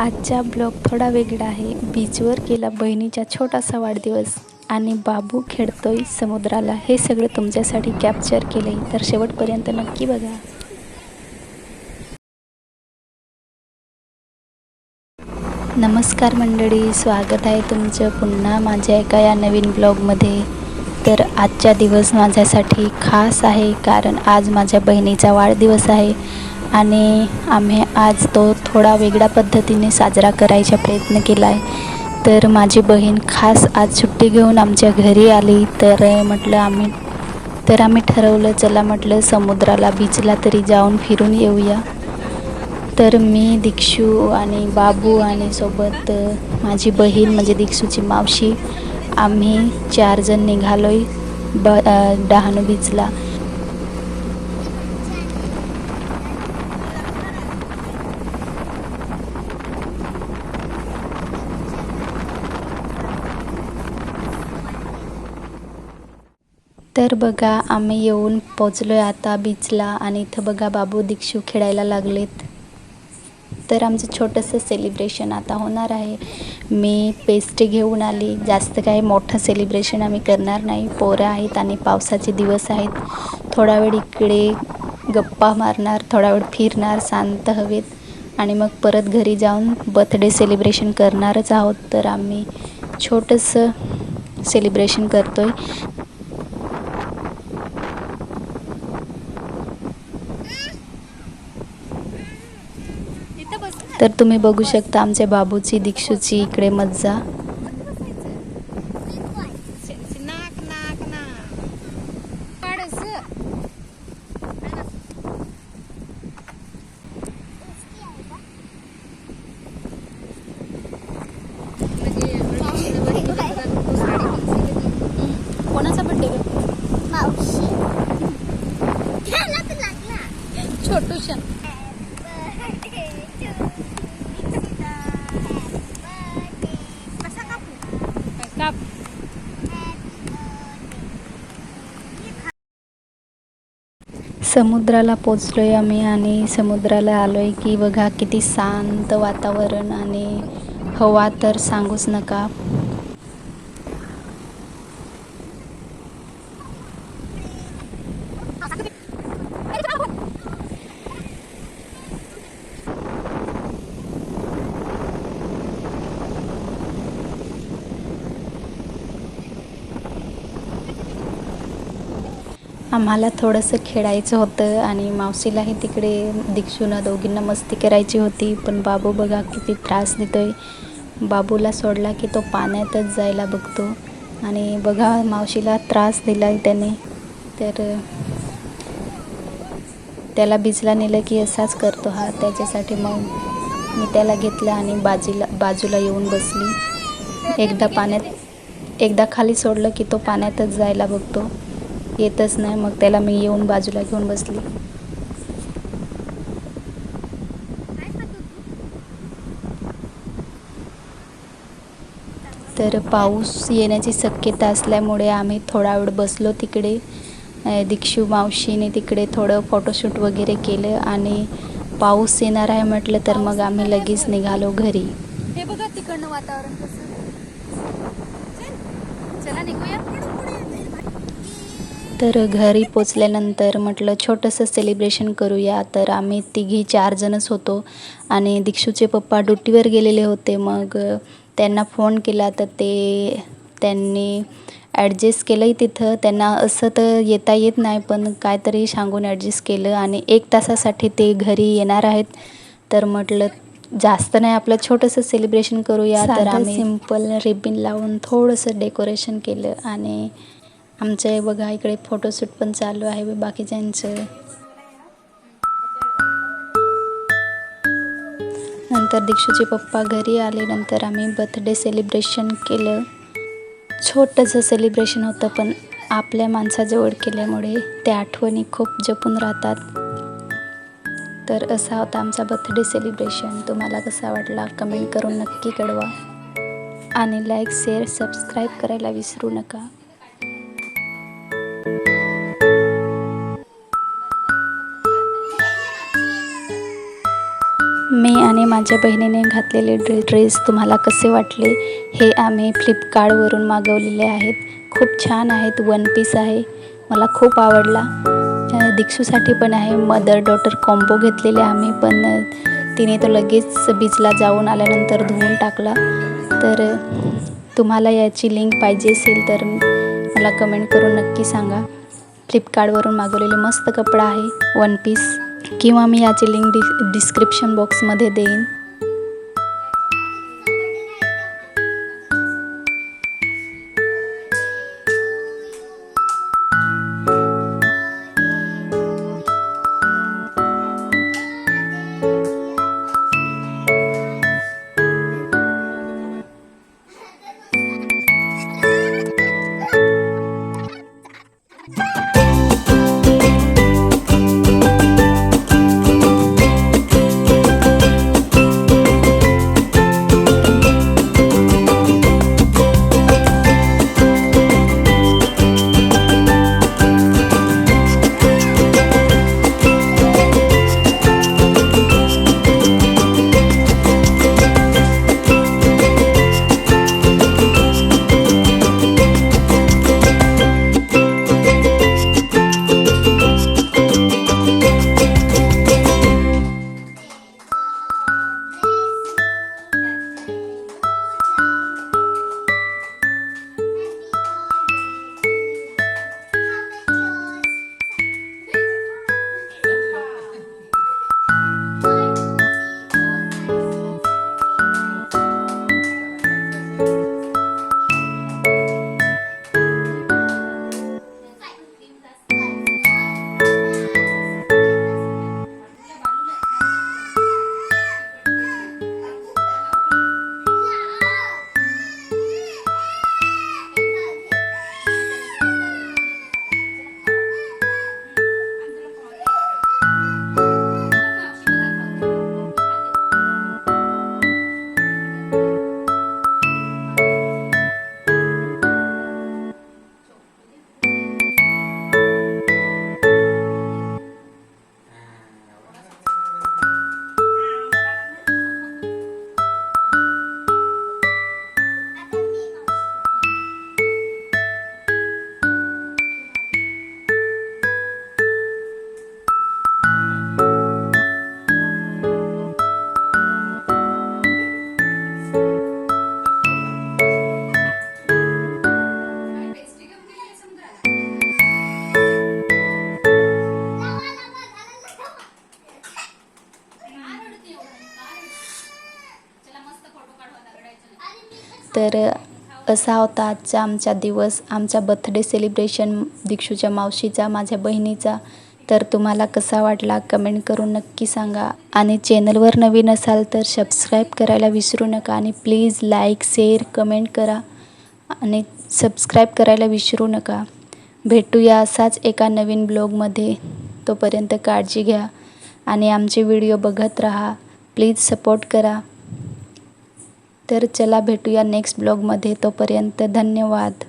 आजचा ब्लॉग थोडा वेगळा आहे. बीचवर केला बहिणीचा छोटासा वाढदिवस. आणि बाबू खेळतोय समुद्राला. हे सगळं तुमच्यासाठी कॅप्चर केलं आहे तर शेवटपर्यंत नक्की बघा. नमस्कार मंडळी. स्वागत आहे तुमचं पुन्हा माझ्या एका या नवीन ब्लॉगमध्ये. तर आजचा दिवस माझ्यासाठी खास आहे कारण आज माझ्या बहिणीचा वाढदिवस आहे. आणि आम्ही आज तो थोडा वेगळ्या पद्धतीने साजरा करायचा प्रयत्न केला आहे तर माझी बहीण खास आज सुट्टी घेऊन आमच्या घरी आली. तर म्हटलं आम्ही तर आम्ही ठरवलं चला म्हटलं समुद्राला बीचला तरी जाऊन फिरून येऊया. तर मी दीक्षू आणि बाबू आणि सोबत माझी बहीण म्हणजे दीक्षूची मावशी आम्ही चार जण निघालोय ब डहाणू बीचला तर बघा आम्ही येऊन पोचलो आहे आता बीचला आणि इथं बघा बाबू दीक्षू खेळायला लागलेत. तर आमचं छोटंसं सेलिब्रेशन आता होणार आहे. मी पेस्ट्री घेऊन आली. जास्त काही मोठं सेलिब्रेशन आम्ही करणार नाही. पोरं आहेत आणि पावसाचे दिवस आहेत. थोडा वेळ इकडे गप्पा मारणार थोडा वेळ फिरणार शांत हवेत. आणि मग परत घरी जाऊन बर्थडे सेलिब्रेशन करणारच आहोत. तर आम्ही छोटंसं सेलिब्रेशन करतो आहे तर तुम्ही बघू शकता आमच्या बाबूची दीक्षूची इकडे मज्जा. नाक नाक ना काढस कोणाचा बड्डे मावशी त्याला तर लागला छोटूशा कसा काप समुद्राला पोचलोय आम्ही आणि समुद्राला आलोय की बघा किती शांत वातावरण आणि हवा तर सांगूच नका. आम्हाला थोडंसं खेळायचं होतं आणि मावशीलाही तिकडे दीक्षूना दोघींना मस्ती करायची होती. पण बाबू बघा किती त्रास देतोय. बाबूला सोडला की तो पाण्यातच जायला बघतो. आणि बघा मावशीला त्रास दिला त्याने. तर त्याला भिजला नेलं की असाच करतो हा त्याच्यासाठी मग मी त्याला घेतलं आणि बाजूला बाजूला येऊन बसली. एकदा पाण्यात एकदा खाली सोडलं की तो पाण्यातच जायला बघतो. येतच नाही. मग त्याला मी येऊन बाजूला घेऊन बसली. तर पाऊस येण्याची शक्यता असल्यामुळे आम्ही थोडा वेळ बसलो तिकडे. दीक्षू मावशीने तिकडे थोडं फोटोशूट वगैरे केलं आणि पाऊस येणार आहे म्हटलं तर मग आम्ही लगेच निघालो घरी. हे बघा तिकडनं वातावरण कसं. चला निघूया तर घरी पोचल्यानंतर म्हटलं छोटंसं सेलिब्रेशन करूया. तर आम्ही तिघी चार जणच होतो आणि दीक्षूचे पप्पा ड्युटीवर गेलेले होते. मग त्यांना फोन केला तर ते त्यांनी ॲडजस्ट केलंही तिथं. त्यांना असं तर येता येत नाही पण काहीतरी सांगून ॲडजस्ट केलं आणि एक तासासाठी ते घरी येणार आहेत. तर म्हटलं जास्त नाही आपलं छोटंसं सेलिब्रेशन करूया. तर आम्ही सिंपल रिबिन लावून थोडंसं डेकोरेशन केलं आणि आमचे बघा इकडे फोटोशूट पण चालू आहे बाकीच्यांचं. नंतर दीक्षूचे पप्पा घरी आले नंतर आम्ही बर्थडे सेलिब्रेशन केलं. छोटंसं सेलिब्रेशन होतं पण आपल्या माणसाजवळ केल्यामुळे त्या आठवणी खूप जपून राहतात. तर असा होता आमचा बर्थडे सेलिब्रेशन तुम्हाला कसा वाटला कमेंट करून नक्की कळवा. आणि लाईक शेअर सबस्क्राईब करायला विसरू नका. मी आणि माझ्या बहिणीने घातलेले ड्रे ड्रेस तुम्हाला कसे वाटले हे आम्ही फ्लिपकार्टवरून मागवलेले आहेत. खूप छान आहेत. वन पीस आहे. मला खूप आवडला. अ, दीक्षूसाठी पण आहे. मदर डॉटर कॉम्बो घेतलेले आम्ही पण तिने तो लगेच बीचला जाऊन आल्यानंतर धुवून टाकला. तर तुम्हाला याची लिंक पाहिजे असेल तर मला कमेंट करून नक्की सांगा. फ्लिपकार्टवरून मागवलेले मस्त कपडा आहे. One piece. किंवा मी याची लिंक डि डिस्क्रिप्शन बॉक्समध्ये देईन. तर असा होता आजचा आमचा दिवस. आमचा बर्थडे सेलिब्रेशन दीक्षूच्या मावशीचा माझ्या बहिणीचा. तर तुम्हाला कसा वाटला कमेंट करून नक्की सांगा. आणि चॅनलवर नवीन असाल तर सबस्क्राईब करायला विसरू नका आणि प्लीज लाईक शेअर कमेंट करा. आणि सबस्क्राईब करायला विसरू नका. भेटूया असाच एका नवीन ब्लॉगमध्ये तोपर्यंत काळजी घ्या. आणि आमचे व्हिडिओ बघत राहा. प्लीज सपोर्ट करा. तर चला भेटूया नेक्स्ट ब्लॉगमध्ये तोपर्यंत धन्यवाद.